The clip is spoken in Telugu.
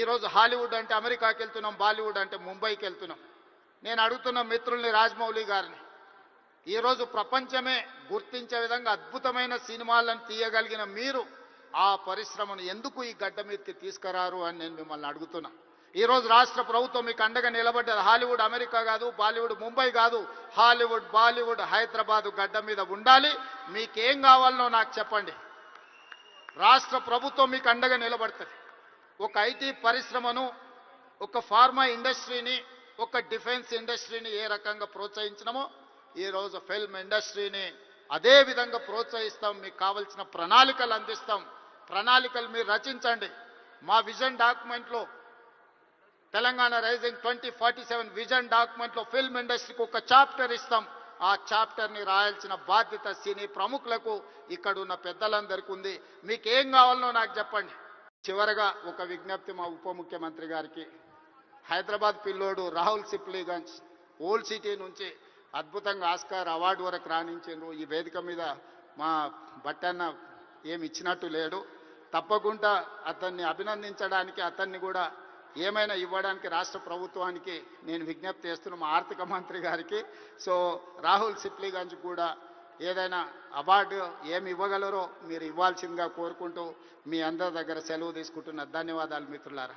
ఈరోజు హాలీవుడ్ అంటే అమెరికాకి వెళ్తున్నాం బాలీవుడ్ అంటే ముంబైకి వెళ్తున్నాం. నేను అడుగుతున్న మిత్రుల్ని రాజమౌళి గారిని ఈరోజు ప్రపంచమే గుర్తించే విధంగా అద్భుతమైన సినిమాలను తీయగలిగిన మీరు ఆ పరిశ్రమను ఎందుకు ఈ గడ్డ మీదకి తీసుకురారు అని నేను మిమ్మల్ని అడుగుతున్నా. ఈరోజు రాష్ట్ర ప్రభుత్వం మీకు అండగా నిలబడ్డది. హాలీవుడ్ అమెరికా కాదు బాలీవుడ్ ముంబై కాదు హాలీవుడ్ బాలీవుడ్ హైదరాబాద్ గడ్డ మీద ఉండాలి. మీకేం కావాలనో నాకు చెప్పండి. రాష్ట్ర ప్రభుత్వం మీకు అండగా నిలబడుతుంది. ఒక ఐటీ పరిశ్రమను ఒక ఫార్మా ఇండస్ట్రీని ఒక డిఫెన్స్ ఇండస్ట్రీని ఏ రకంగా ప్రోత్సహించినామో ఈరోజు ఫిల్మ్ ఇండస్ట్రీని అదే విధంగా ప్రోత్సహిస్తాం. మీకు కావలసిన ప్రణాళికలు అందిస్తాం. ప్రణాళికలు మీరు రచించండి. మా vision డాక్యుమెంట్లో Telangana rising twenty forty seven vision డాక్యుమెంట్లో film ఇండస్ట్రీకి ఒక చాప్టర్ ఇస్తాం. ఆ చాప్టర్ని రాయాల్సిన బాధ్యత సినీ ప్రముఖులకు ఇక్కడున్న పెద్దలందరికీ ఉంది మీకు ఏం కావాలనో నాకు చెప్పండి. చివరగా ఒక విజ్ఞప్తి మా ఉప ముఖ్యమంత్రి గారికి. హైదరాబాద్ పిల్లోడు రాహుల్ సిప్లీగంజ్ ఓల్డ్ సిటీ నుంచి అద్భుతంగా ఆస్కార్ అవార్డు వరకు రాణించారు ఈ వేదిక మీద మా బట్టన్న ఏమి ఇచ్చినట్టు లేడు. తప్పకుండా అతన్ని అభినందించడానికి అతన్ని కూడా ఏమైనా ఇవ్వడానికి రాష్ట్ర ప్రభుత్వానికి నేను విజ్ఞప్తి చేస్తున్నా మా ఆర్థిక మంత్రి గారికి. సో రాహుల్ సిప్లీగంజ్ కూడా ఏదైనా అవార్డు ఏమి ఇవ్వగలరో మీరు ఇవ్వాల్సిందిగా కోరుకుంటూ మీ అందరి దగ్గర సెలవు తీసుకుంటున్న ధన్యవాదాలు మిత్రులారా.